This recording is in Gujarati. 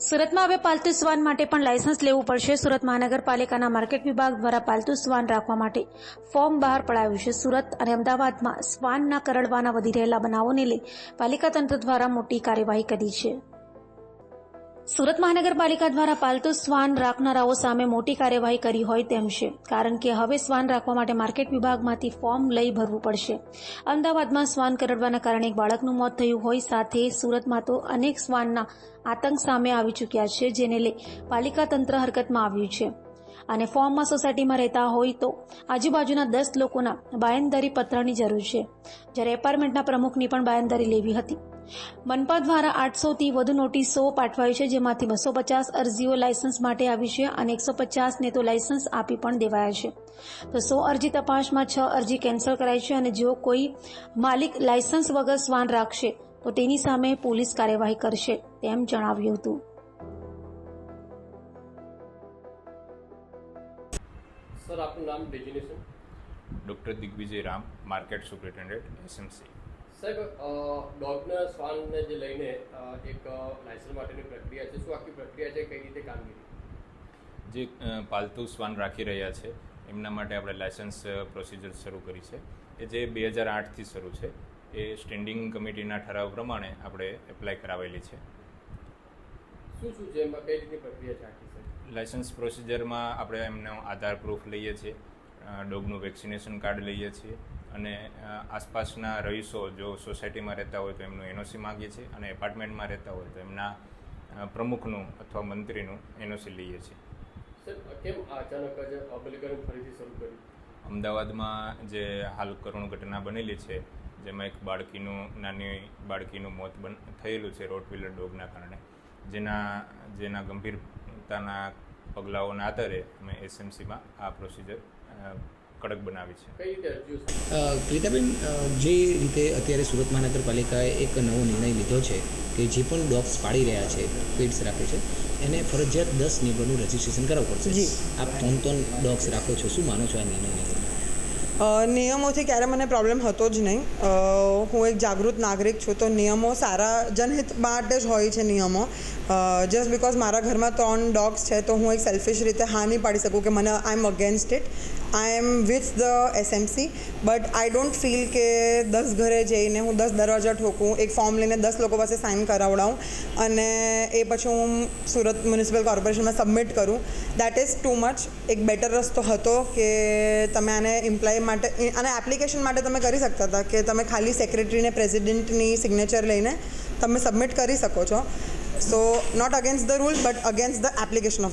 સુરતમાં હવે પાલતુ શ્વાન માટે પણ લાયસન્સ લેવું પડશે. સુરત મહાનગરપાલિકાના માર્કેટ વિભાગ દ્વારા પાલતુ શ્વાન રાખવા માટે ફોર્મ બહાર પડાયું છે. સુરત અને અમદાવાદમાં શ્વાનના કરડવાના વધી રહેલા બનાવોને લઈ પાલિકા તંત્ર દ્વારા મોટી કાર્યવાહી કરી છે. સુરત મહાનગરપાલિકા દ્વારા પાલતુ શ્વાન રાખનારાઓ સામે મોટી કાર્યવાહી કરી હોય તેમ છે, કારણ કે હવે શ્વાન રાખવા માટે માર્કેટ વિભાગમાંથી ફોર્મ લઈ ભરવું પડશે. અમદાવાદમાં શ્વાન કરડવાના કારણે એક બાળકનું મોત થયું હોય સાથે સુરતમાં તો અનેક શ્વાનના આતંક સામે આવી ચૂક્યા છે, જેને લઈ પાલિકા તંત્ર હરકતમાં આવ્યું છે. અને ફોર્મમાં સોસાયટીમાં રહેતા હોય તો આજુબાજુના દસ લોકોના બાયંદરી પત્રની જરૂર છે. જ્યારે એપાર્ટમેન્ટના પ્રમુખની પણ બાયંદરી લેવી હતી. મનપા દ્વારા આઠસોથી વધુ નોટિસો પાઠવાઈ છે, જેમાંથી બસો પચાસ અરજીઓ લાયસન્સ માટે આવી છે અને એકસો પચાસને તો લાયસન્સ આપી પણ દેવાયા છે. તો સો અરજી તપાસમાં છ અરજી કેન્સલ કરાઈ છે અને જો કોઈ માલિક લાયસન્સ વગર શ્વાન રાખશે, તો તેની સામે પોલીસ કાર્યવાહી કરશે, તેમ જણાવ્યું હતું. સર આપનું નામ designation doctor Digvijay Ram market superintendent SMC સાહેબ ડોગના શ્વાનને જે લઈને એક લાયસન્સ માટેની પ્રક્રિયા છે શું આખી પ્રક્રિયા છે કઈ રીતે કામગીરી? જે પાલતુ શ્વાન રાખી રહ્યા છે એમના માટે આપણે લાયસન્સ પ્રોસિજર શરૂ કરી છે. એ જે બે હજાર આઠથી શરૂ છે એ સ્ટેન્ડિંગ કમિટીના ઠરાવ પ્રમાણે આપણે એપ્લાય કરાવેલી છે. શું શું છે એમાં કઈ રીતની પ્રક્રિયા છે આખી? લાયસન્સ પ્રોસિજરમાં આપણે એમનો આધાર પ્રૂફ લઈએ છીએ ડોગનું વેક્સિનેશન કાર્ડ લઈએ છીએ અને આસપાસના રહીશો જો સોસાયટીમાં રહેતા હોય તો એમનું એનઓસી માગીએ છીએ અને એપાર્ટમેન્ટમાં રહેતા હોય તો એમના પ્રમુખનું અથવા મંત્રીનું એનઓસી લઈએ છીએ. અમદાવાદમાં જે હાલ કરુણ ઘટના બનેલી છે જેમાં એક બાળકીનું નાની બાળકીનું મોત બન થયેલું છે રોટવીલર ડોગના કારણે. જેના જેના ગંભીરતાના પગલાઓના આધારે અમે એસએમસીમાં આ પ્રોસિજર કડક બનાવી છે. કઈ રીતે અરજીઓ છે? અ, પ્રીતાબેન જે રીતે અત્યારે સુરત મહાનગરપાલિકાએ એક નવો નિર્ણય લીધો છે કે જે પણ ડોગ્સ પાડી રહ્યા છે પેટ્સ રાખે છે એને ફરજિયાત દસ નિયમોનું રજીસ્ટ્રેશન કરાવવું પડશે. જી. આપ ત્રણ ત્રણ ડોગ્સ રાખો છો શું માનો છો આ નિર્ણયને? અ, નિયમોથી ક્યારે મને પ્રોબ્લેમ હતો જ નહીં. હું એક જાગૃત નાગરિક છું, તો નિયમો સારા જનહિત માટે જ હોય છે નિયમો. જસ્ટ બિકોઝ મારા ઘરમાં ત્રણ ડોગ્સ છે, તો હું એક સેલ્ફિશ રીતે હા નહીં પાડી શકું કે મને I am against it I am with the SMC but I don't feel કે દસ ઘરે જઈને હું દસ દરવાજા ઠોકું, એક ફોર્મ લઈને દસ લોકો પાસે સાઇન કરાવડાવું, અને એ પછી હું સુરત મ્યુનિસિપલ કોર્પોરેશનમાં સબમિટ કરું. દેટ ઇઝ ટુ મચ એક બેટર રસ્તો હતો કે તમે આને ઇમ્પ્લાય માટે અને એપ્લિકેશન માટે તમે કરી શકતા હતા કે તમે ખાલી સેક્રેટરીને પ્રેસિડેન્ટની સિગ્નેચર લઈને તમે સબમિટ કરી શકો છો. So not against the rule but against the application of the